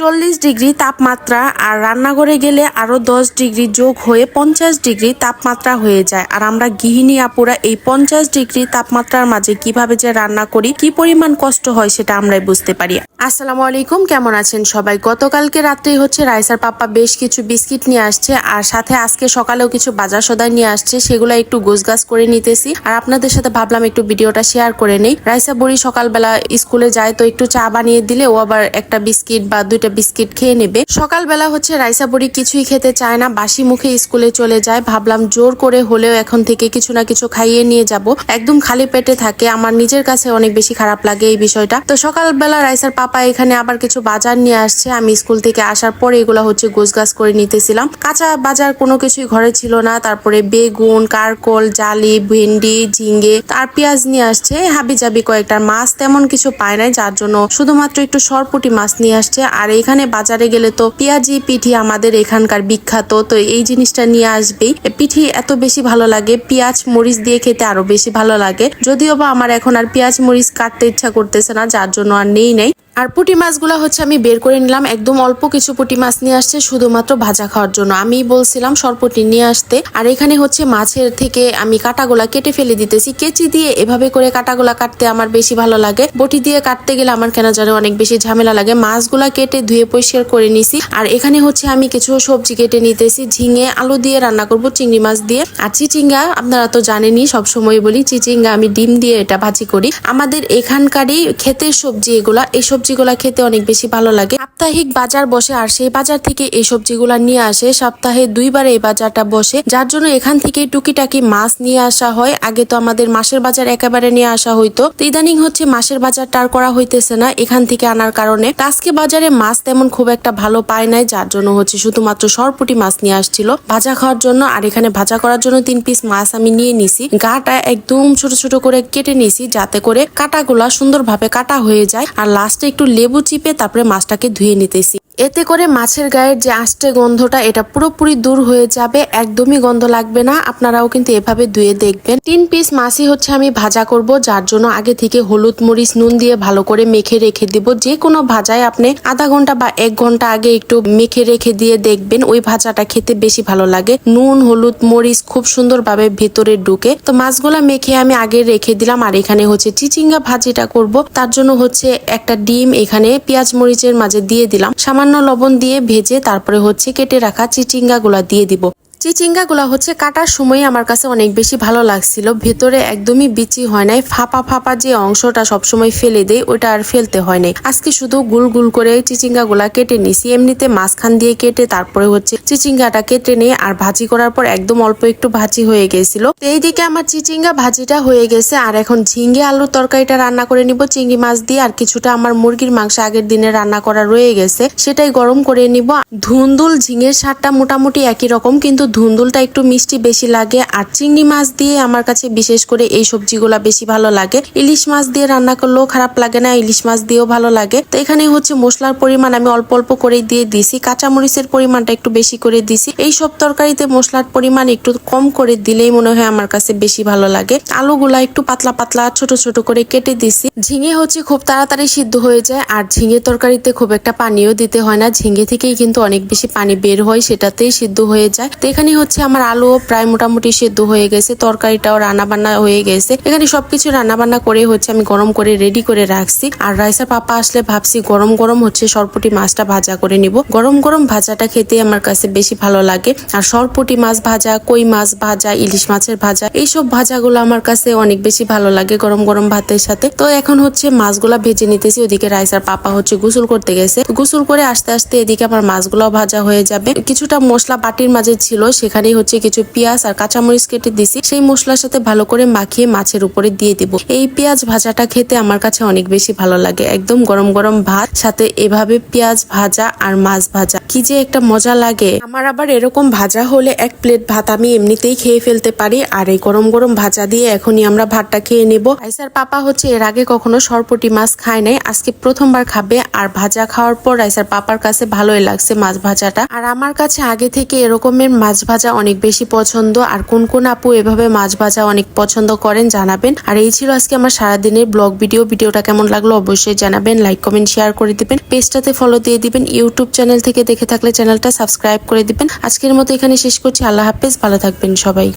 চল্লিশ ডিগ্রি তাপমাত্রা আর রান্নাঘরে গেলে আরও দশ ডিগ্রি যোগ হয়ে পঞ্চাশ ডিগ্রি তাপমাত্রা হয়ে যায়। আর আমরা গৃহিণী আপুরা এই পঞ্চাশ ডিগ্রি তাপমাত্রার মাঝে কীভাবে যে রান্না করি, কি পরিমাণ কষ্ট হয় সেটা আমরাই বুঝতে পারি। আসসালামু আলাইকুম, কেমন আছেন সবাই? গতকালকে রাত্রেই হচ্ছে রাইসার পাপ্পা বেশ কিছু বিস্কিট নিয়ে আসছে আর সাথে আজকে সকালেও কিছু বাজার সদাই নিয়ে আসছে, সেগুলো একটু গোছগাছ করে নিতেছি। আর আপনাদের সাথে ভাবলাম একটু ভিডিওটা শেয়ার করে নেই। রাইসা বড়ি সকালবেলা স্কুলে যায় তো একটু চা বানিয়ে দিলে ও আবার একটা বিস্কিট বা দুইটা বিস্কিট খেয়ে নেবে। সকালবেলা হচ্ছে রাইসা বড়ি কিছুই খেতে চায় না। বাসি মুখে স্কুলে চলে যায়। ভাবলাম জোর করে হলেও এখন থেকে কিছু না কিছু খাইয়ে নিয়ে যাব। একদম খালি পেটে থাকে। আমার নিজের কাছে অনেক বেশি খারাপ লাগে এই বিষয়টা। তো সকালবেলা রাইসার পাপা এখানে আবার কিছু বাজার নিয়ে আসছে। আমি স্কুল থেকে আসার পরে এগুলো হচ্ছে গোছগাছ করে নিতেছিলাম। কাঁচা বাজার কোনো কিছুই ঘরে ছিল না। তারপরে বেগুন, কারকল, জালি, ভেন্ডি ঝিঙ্গে আর পেঁয়াজ নিয়ে আসছে। হাবি জাবি কয়েকটা মাছ তেমন কিছু পায় নাই। যার জন্য শুধুমাত্র একটু সরপুটি মাছ নিয়ে আসছে। আর এখানে বাজারে গেলে তো পেঁয়াজি, পিঠি আমাদের এখানকার বিখ্যাত, তো এই জিনিসটা নিয়ে আসবেই। পিঠি এত বেশি ভালো লাগে, পেঁয়াজ, মরিচ দিয়ে খেতে আরও বেশি ভালো লাগে। যদিও বা আমার এখন আর পেঁয়াজ, মরিচ কাটতে ইচ্ছা করতেছে না, যার জন্য আর নেই নাই। আর পুঁটি মাছগুলো হচ্ছে আমি বের করে নিলাম। একদম অল্প কিছু পুঁটি মাছ নিয়ে আসছে, শুধুমাত্র ভাজা খাওয়ার জন্য। আমি বলছিলাম সরপুটি নিয়ে আসতে। আর এখানে হচ্ছে মাছের থেকে আমি কাটাগুলা কেটে ফেলে দিতেছি। কেচি দিয়ে এভাবে করে কাটাগুলা কাটতে আমার বেশি ভালো লাগে। বটি দিয়ে কাটতে গেলে আমার কেন জানো অনেক বেশি ঝামেলা লাগে। মাছগুলা কেটে ধুয়ে পরিষ্কার করে নিছি। আর এখানে হচ্ছে আমি কিছু সবজি কেটে নিতেছি। ঝিঙে, আলু দিয়ে রান্না করব চিংড়ি মাছ দিয়ে। আর চিচিঙ্গা আপনারা তো জানেনই, সবসময় বলি চিচিঙ্গা আমি ডিম দিয়ে এটা ভাজি করি। আমাদের এখানকারই ক্ষেতের সবজি এগুলা এই সবজিগুলা খেতে অনেক বেশি ভালো লাগে। সাপ্তাহিক বাজার বসে আর সেই বাজার থেকে এই সবজিগুলা নিয়ে আসে। সপ্তাহে দুইবার এই বাজারটা বসে, যার জন্য এখান থেকে টুকিটাকি মাছ নিয়ে আসা হয়। আগে তো আমাদের মাসের বাজার একেবারে নিয়ে আসা হইতো। তো ইদানিং হচ্ছে মাসের বাজারটা আর করা হইতেছে না এখান থেকে আনার কারণে। আজকে বাজারে মাছ তেমন খুব একটা ভালো পায় নাই, যার জন্য হচ্ছে শুধুমাত্র সরপুটি মাছ নিয়ে আসছিল। ভাজা খাওয়ার জন্য আর এখানে ভাজা করার জন্য তিন পিস মাছ আমি নিয়ে নিছি। গাটা একদম ছোট ছোট করে কেটে নিছি, যাতে করে কাটাগুলা সুন্দরভাবে কাটা হয়ে যায়। আর লাস্টে একটু লেবু চিপে তারপরে মাছটাকে ধুয়ে নিতেছি। এতে করে মাছের গায়ের যে আষ্টে গন্ধটা, এটা পুরোপুরি দূর হয়ে যাবে, একদমই গন্ধ লাগবে না। আপনারাও কিন্তু এভাবে ধুয়ে দেখবেন। তিন পিস মাছই হচ্ছে আমি ভাজা করব, যার জন্য আগে থেকে হলুদ, মরিচ, নুন দিয়ে ভালো করে মেখে রেখে দিব। যে কোনো ভাজায় আপনি আধা ঘণ্টা বা এক ঘণ্টা আগে একটু মেখে রেখে দিয়ে দেখবেন, ওই ভাজাটা খেতে বেশি ভালো লাগে। নুন, হলুদ, মরিচ খুব সুন্দরভাবে ভেতরে ঢুকে। তো মাছগুলা মেখে আমি আগে রেখে দিলাম, আর এখানে হচ্ছে চিচিঙ্গা ভাজিটা করব। তার জন্য হচ্ছে একটা ডিম, এখানে পেঁয়াজ, মরিচের মাঝে দিয়ে দিলাম। সামান্য লবণ দিয়ে ভেজে তারপরে হচ্ছে কেটে রাখা চিচিঙ্গা গুলা দিয়ে দিব। চিচিঙ্গাগুলা হচ্ছে কাটার সময় আমার কাছে অনেক বেশি ভালো লাগছিল, ভেতরে একদমই বিচি হয় নাই, ফাঁপা ফাঁপা যে অংশটা সবসময় ফেলে দেয়, ওটা আর ফেলতে হয় নাই। আজকে শুধু গুল গুল করে চিচিঙ্গাগুলা কেটে নিছি, এমনিতে মাঝখান দিয়ে কেটে তারপরে হচ্ছে চিচিঙ্গাটা কেটে নিয়ে আর ভাজি করার পর একদম অল্প একটু ভাজি হয়ে গেছিল। তো এইদিকে আমার চিচিঙ্গা ভাজিটা হয়ে গেছে, আর এখন ঝিঙ্গে আলুর তরকারিটা রান্না করে নিব, চিংড়ি মাছ দিয়ে আর কিছুটা আমার মুরগির মাংস আগের দিনে রান্না করা রয়ে গেছে, সেটাই গরম করে নিব। ধুন্দুল ঝিঙের স্বাদটা মোটামুটি একই রকম, কিন্তু ধুন্দুলটা একটু মিষ্টি বেশি লাগে আর চিংড়ি মাছ দিয়ে আমার কাছে বিশেষ করে এই সবজিগুলা বেশি ভালো লাগে। ইলিশ মাছ দিয়ে রান্না করলেও খারাপ লাগে না, ইলিশ মাছ দিয়েও ভালো লাগে। তো এখানে হচ্ছে মশলার পরিমাণ আমি অল্প অল্প করে দিয়ে দিছি কাঁচামরিচের পরিমাণটা একটু বেশি করে দিছি এই সব তরকারিতে মশলার পরিমাণ একটু কম করে দিলেই মনে হয় আমার কাছে বেশি ভালো লাগে। আলুগুলা একটু পাতলা পাতলা, ছোট ছোট করে কেটে দিছি ঝিঙে হচ্ছে খুব তাড়াতাড়ি সিদ্ধ হয়ে যায় আর ঝিঙে তরকারিতে খুব একটা পানিও দিতে হয় না। ঝিঙে থেকেই কিন্তু অনেক বেশি পানি বের হয়, সেটাতেই সিদ্ধ হয়ে যায়। তো এখানে হচ্ছে আমার আলুও প্রায় মোটামুটি সেদ্ধ হয়ে গেছে, তরকারিটাও রান্না বান্না হয়ে গেছে। এখানে সবকিছু রান্না বান্না করে হচ্ছে আমি গরম করে রেডি করে রাখছি। আর রাইসা পাপা আসলে ভাবছি গরম গরম হচ্ছে সরপুটি মাছটা ভাজা করে নিব। গরম গরম ভাজাটা খেতে আমার কাছে বেশি ভালো লাগে। আর সরপুটি মাছ ভাজা, কই মাছ ভাজা, ইলিশ মাছের ভাজা, এইসব ভাজাগুলো আমার কাছে অনেক বেশি ভালো লাগে গরম গরম ভাতের সাথে। তো এখন হচ্ছে মাছগুলা ভেজে নিতেছি, ওদিকে রাইসার পাপা হচ্ছে গোসল করতে গেছে। গোসল করে আস্তে আস্তে এদিকে আমার মাছগুলাও ভাজা হয়ে যাবে। কিছুটা মশলা বাটির মাঝে ছিল সেখানেই হচ্ছে কিছু পেঁয়াজ আর কাঁচামরিচ কেটে দিছি। সেই মশলার সাথে ভালো করে মাখিয়ে মাছের উপরে দিয়ে দিব। এই পেঁয়াজ ভাজাটা খেতে আমার কাছে অনেক বেশি ভালো লাগে। একদম গরম গরম ভাত, সাথে এভাবে পেঁয়াজ ভাজা আর মাছ ভাজা। কি যে একটা মজা লাগে। আমার আবার এরকম ভাজা হলে এক প্লেট ভাত আমি এমনিতেই খেয়ে ফেলতে পারি। আর এই গরম গরম ভাজা দিয়ে এখনই আমরা ভাতটা খেয়ে নেব। আইসার পাপা হচ্ছে এর আগে কখনো সরপটি মাছ খায় নাই। আজকে প্রথমবার খাবে। আর ভাজা খাওয়ার পর আইসার পাপার কাছে ভালোই লাগছে মাছ ভাজাটা। আর আমার কাছে আগে থেকে এরকমের মাছ ভাজা অনেক বেশি পছন্দ। আর কোন কোন আপু এভাবে মাছ ভাজা অনেক পছন্দ করেন জানাবেন। আর এই ছিল আজকে আমার সারাদিনের ব্লগ ভিডিও। ভিডিওটা কেমন লাগল অবশ্যই জানাবেন। লাইক, কমেন্ট, শেয়ার করে দিবেন। পেজটাতে ফলো দিয়ে দিবেন। ইউটিউব চ্যানেল থেকে দেখে থাকলে চ্যানেলটা সাবস্ক্রাইব করে দিবেন। আজকের মতো এখানে শেষ করছি। আল্লাহ হাফেজ। ভালো থাকবেন সবাই।